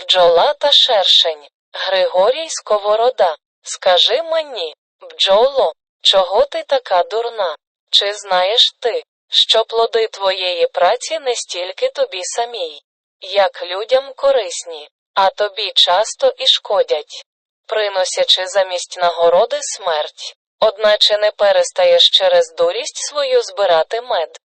Бджола та шершень. Григорій Сковорода. Скажи мені, бджоло, чого ти така дурна? Чи знаєш ти, що плоди твоєї праці не стільки тобі самій, як людям корисні, а тобі часто і шкодять, приносячи замість нагороди смерть, одначе не перестаєш через дурість свою збирати мед.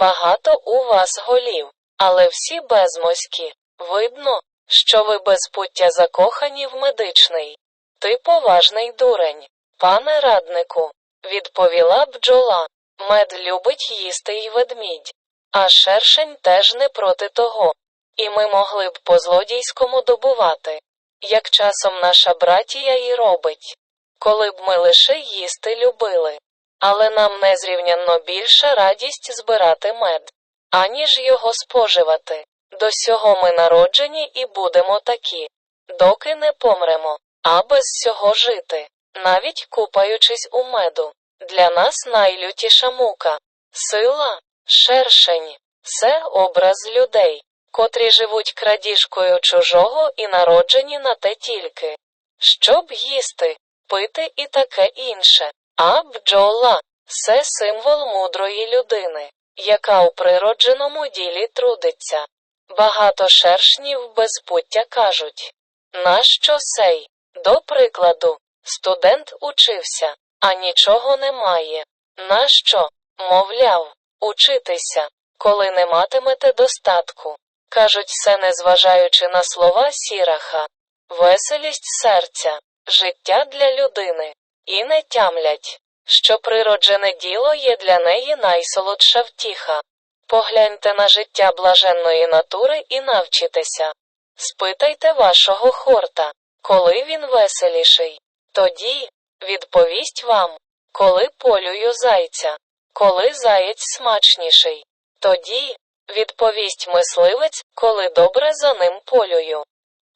Багато у вас голів, але всі безмозькі. Видно, що ви без пуття закохані в медичний. Ти поважний дурень, пане раднику, відповіла бджола. Мед любить їсти й ведмідь, а шершень теж не проти того. І ми могли б по злодійському добувати, як часом наша братія й робить, коли б ми лише їсти любили. Але нам незрівнянно більша радість збирати мед, аніж його споживати. До сього ми народжені і будемо такі, доки не помремо, а без цього жити, навіть купаючись у меду. Для нас найлютіша мука, сила, шершень це образ людей, котрі живуть крадіжкою чужого і народжені на те тільки, щоб їсти, пити і таке інше. А бджола це символ мудрої людини, яка у природженому ділі трудиться. Багато шершнів без пуття кажуть Нащо сей? До прикладу, студент учився, а нічого немає. Нащо, мовляв, учитися, коли не матимете достатку? Кажуть все незважаючи на слова сіраха, веселість серця, життя для людини, і не тямлять, що природжене діло є для неї найсолодша втіха. Погляньте на життя блаженної натури і навчитеся. Спитайте вашого хорта, коли він веселіший. Тоді відповість вам, коли полюю зайця, коли заєць смачніший. Тоді відповість мисливець, коли добре за ним полюю.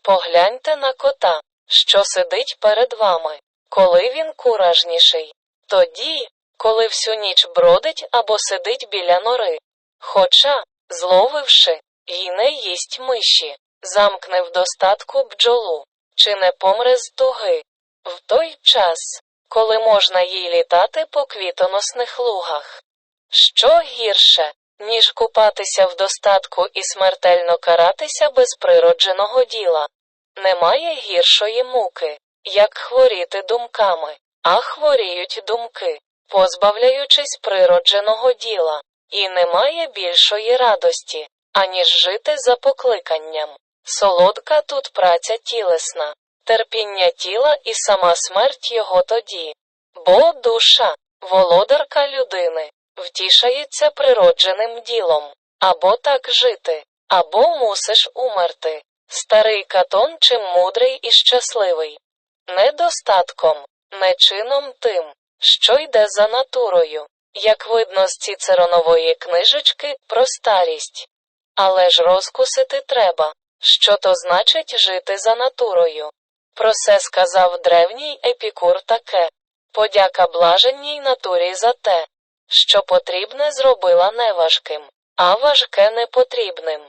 Погляньте на кота, що сидить перед вами, коли він куражніший. Тоді, коли всю ніч бродить або сидить біля нори. Хоча, зловивши, й не їсть миші, замкне в достатку бджолу, чи не помре з туги. В той час, коли можна їй літати по квітоносних лугах. Що гірше, ніж купатися в достатку і смертельно каратися без природженого діла? Немає гіршої муки, як хворіти думками, а хворіють думки, позбавляючись природженого діла. І немає більшої радості, аніж жити за покликанням. Солодка тут праця тілесна, терпіння тіла і сама смерть його тоді. Бо душа, володарка людини, втішається природженим ділом, або так жити, або мусиш умерти. Старий катон чим мудрий і щасливий. Недостатком, не чином тим, що йде за натурою, як видно з цицеронової книжечки про старість. Але ж розкусити треба, що то значить жити за натурою. Про це сказав древній епікур таке подяка блаженній натурі за те, що потрібне зробила неважким, а важке непотрібним.